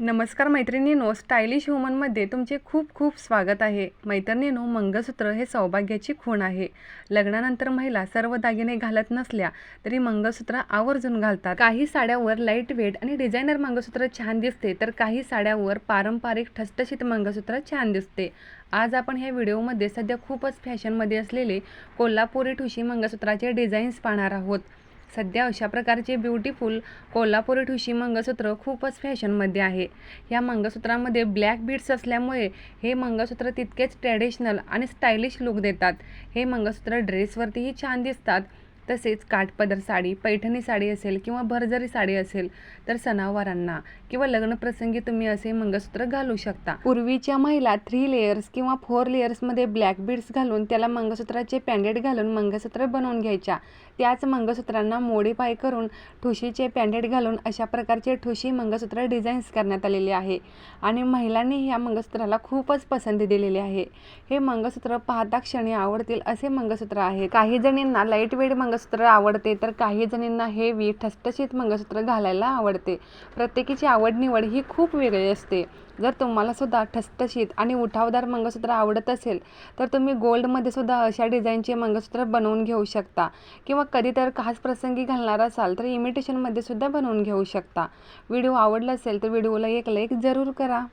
नमस्कार मैत्रिणींनो स्टायलिश वुमनमध्ये तुमचे खूप खूप स्वागत आहे. मैत्रिणींनो मंगळसूत्र हे सौभाग्याची खूण आहे. लग्नानंतर महिला सर्व दागिने घालत नसल्या तरी मंगळसूत्र आवर्जून घालतात. काही साड्यावर लाइट वेट आणि डिझायनर मंगळसूत्र छान दिसते तर काही साड्यावर पारंपरिक ठसठशीत मंगळसूत्र छान दिसते. आज आपण ह्या व्हिडिओमध्ये सध्या खूपच फॅशनमध्ये असलेले कोल्हापुरी ठुशी मंगळसूत्राचे डिझाईन्स पाहणार आहोत. सध्या अशा प्रकारचे ब्युटिफुल कोल्हापुरी ठुशी मंगळसूत्र खूपच फॅशनमध्ये आहे. या मंगळसूत्रामध्ये ब्लॅक बीड्स असल्यामुळे हे मंगळसूत्र तितकेच ट्रॅडिशनल आणि स्टायलिश लुक देतात. हे मंगळसूत्र ड्रेसवरतीही छान दिसतात. तसेच काठपदर साडी पैठणी साडी असेल किंवा भरजरी साडी असेल तर सणावारांना किंवा लग्नप्रसंगी तुम्ही असे मंगळसूत्र घालू शकता. पूर्वीच्या महिला थ्री लेयर्स किंवा फोर लेयर्समध्ये ब्लॅक बीड्स घालून त्याला मंगळसूत्राचे पॅन्डेट घालून मंगळसूत्र बनवून घ्यायच्या. त्याच मंगळसूत्रांना मोडीफाय करून ठुशीचे पॅन्डेट घालून अशा प्रकारचे ठुशी मंगळसूत्र डिझाईन्स करण्यात आलेले आहे. आणि महिलांनी ह्या मंगळसूत्राला खूपच पसंती दिलेली आहे. हे मंगळसूत्र पाहता क्षणी आवडतील असे मंगळसूत्र आहे. काही जणींना लाइट वेट मंगळसूत्र आवडते तर काही जणींना हेवी ठसठशीत मंगळसूत्र घालायला आवडते. प्रत्येकीची आवड निवड ही खूप वेगळी असते. जर तुम्हाला सुद्धा ठसठशीत आणि उठावदार मंगळसूत्र आवडत असेल तर तुम्ही गोल्डमध्ये सुद्धा अशा डिझाईनचे मंगळसूत्र बनवून घेऊ शकता. किंवा कधी तर खास प्रसंगी घालणार असाल तर इमिटेशनमध्ये सुद्धा बनवून घेऊ शकता. व्हिडिओ आवडला असेल तर व्हिडिओला एक लाईक जरूर करा.